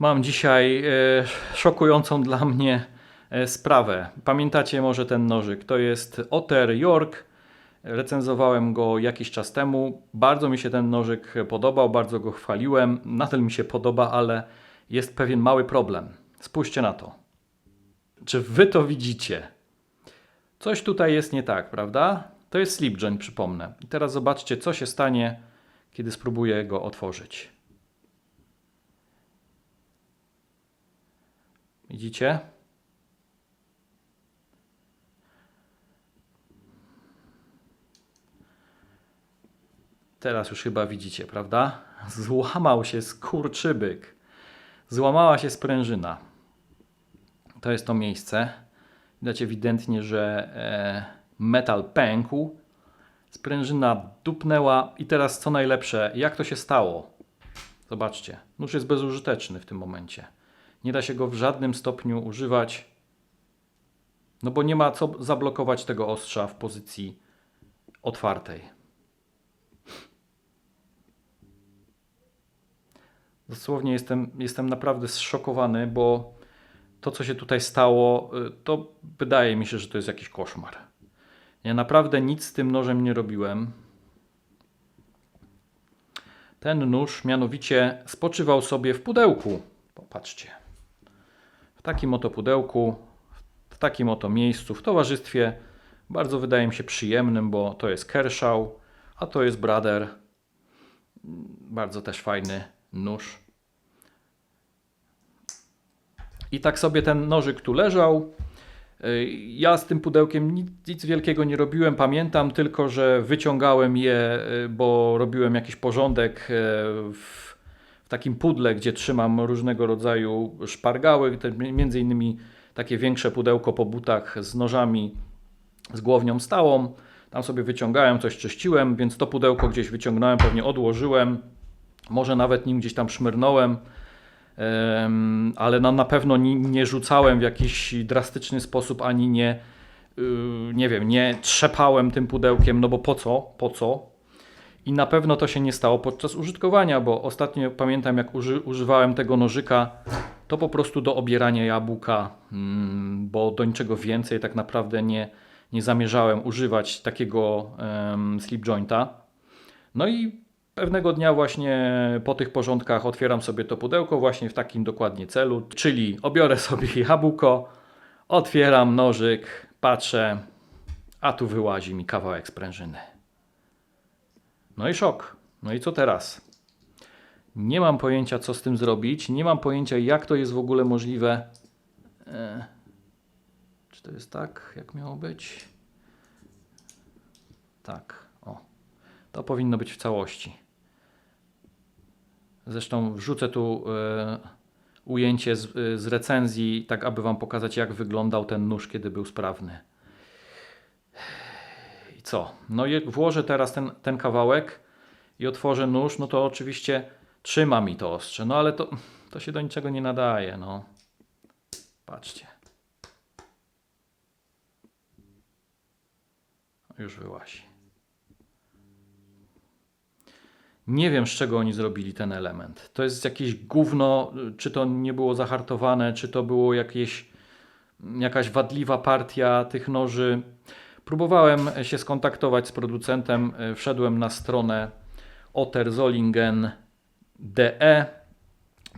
Mam dzisiaj e, szokującą dla mnie e, sprawę. Pamiętacie może ten nożyk? To jest Otter York. Recenzowałem go jakiś czas temu. Bardzo mi się ten nożyk podobał, bardzo go chwaliłem. Nadal mi się podoba, ale jest pewien mały problem. Spójrzcie na to. Czy wy to widzicie? Coś tutaj jest nie tak, prawda? To jest slip joint, przypomnę. I teraz zobaczcie, co się stanie, kiedy spróbuję go otworzyć. Widzicie? Teraz już chyba widzicie, prawda? Złamał się skurczybyk. Złamała się sprężyna. To jest to miejsce. Widać ewidentnie, że e, metal pękł. Sprężyna dupnęła i teraz co najlepsze, jak to się stało? Zobaczcie, nóż jest bezużyteczny w tym momencie. Nie da się go w żadnym stopniu używać, no bo nie ma co zablokować tego ostrza w pozycji otwartej. Dosłownie jestem, jestem naprawdę zszokowany, bo to, co się tutaj stało, y, to wydaje mi się, że to jest jakiś koszmar. Ja naprawdę nic z tym nożem nie robiłem. Ten nóż mianowicie spoczywał sobie w pudełku. Popatrzcie. W takim oto pudełku, w takim oto miejscu, w towarzystwie bardzo wydaje mi się przyjemnym, bo to jest Kershaw, a to jest Brother. Bardzo też fajny nóż. I tak sobie ten nożyk tu leżał. Ja z tym pudełkiem nic, nic, wielkiego nie robiłem. Pamiętam tylko, że wyciągałem je, bo robiłem jakiś porządek w, w takim pudle, gdzie trzymam różnego rodzaju szpargały, między innymi takie większe pudełko po butach z nożami, z głownią stałą. Tam sobie wyciągałem, coś czyściłem, więc to pudełko gdzieś wyciągnąłem, pewnie odłożyłem. Może nawet nim gdzieś tam szmyrnąłem ale no, na pewno nie, nie, rzucałem w jakiś drastyczny sposób, ani nie, y, nie wiem, nie trzepałem tym pudełkiem, no bo po co, po co? I na pewno to się nie stało podczas użytkowania, bo ostatnio pamiętam, jak uży, używałem tego nożyka, to po prostu do obierania jabłka, mm, bo do niczego więcej tak naprawdę nie, nie zamierzałem używać takiego um, slip jointa. No i Pewnego dnia właśnie po tych porządkach otwieram sobie to pudełko właśnie w takim dokładnie celu, czyli obiorę sobie jabłko, otwieram nożyk, patrzę, a tu wyłazi mi kawałek sprężyny. No i szok. No i co teraz? Nie mam pojęcia, co z tym zrobić. Nie mam pojęcia, jak to jest w ogóle możliwe. E, czy to jest tak, jak miało być? Tak. O. To powinno być w całości. Zresztą wrzucę tu e, ujęcie z, e, z recenzji, tak aby Wam pokazać, jak wyglądał ten nóż, kiedy był sprawny. Co? No jak włożę teraz ten, ten kawałek i otworzę nóż, no to oczywiście trzyma mi to ostrze. No ale to, to się do niczego nie nadaje. No. Patrzcie. Już wyłazi. Nie wiem, z czego oni zrobili ten element. To jest jakieś gówno, czy to nie było zahartowane, czy to było jakieś, jakaś wadliwa partia tych noży. Próbowałem się skontaktować z producentem, wszedłem na stronę oterzolingen.de.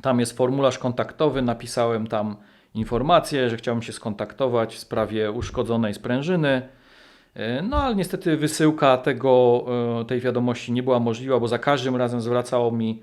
Tam jest formularz kontaktowy, napisałem tam informację, że chciałbym się skontaktować w sprawie uszkodzonej sprężyny E, no ale niestety wysyłka tego, e, tej wiadomości nie była możliwa, bo za każdym razem zwracało mi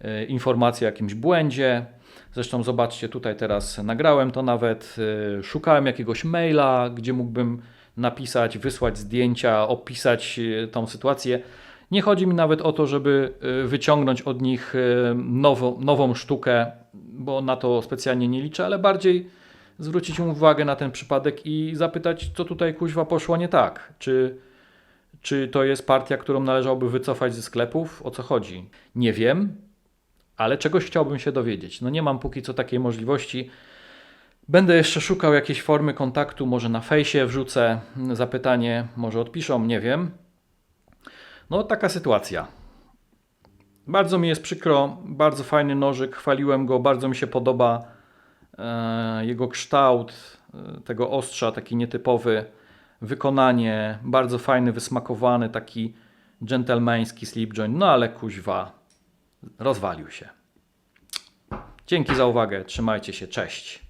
e, informację o jakimś błędzie. Zresztą zobaczcie, tutaj teraz nagrałem to nawet, szukałem jakiegoś maila, gdzie mógłbym napisać, wysłać zdjęcia, opisać tą sytuację. Nie chodzi mi nawet o to, żeby wyciągnąć od nich nową, nową sztukę, bo na to specjalnie nie liczę, ale bardziej zwrócić uwagę na ten przypadek i zapytać, co tutaj kuźwa poszło nie tak. Czy, czy to jest partia, którą należałoby wycofać ze sklepów? O co chodzi? Nie wiem, ale czegoś chciałbym się dowiedzieć. No nie mam póki co takiej możliwości. Będę jeszcze szukał jakiejś formy kontaktu, może na fejsie wrzucę zapytanie, może odpiszą, nie wiem. No taka sytuacja. Bardzo mi jest przykro, bardzo fajny nożyk, chwaliłem go, bardzo mi się podoba e, jego kształt, e, tego ostrza, taki nietypowy, wykonanie, bardzo fajny, wysmakowany, taki dżentelmeński slip joint, no ale kuźwa, rozwalił się. Dzięki za uwagę, trzymajcie się, cześć.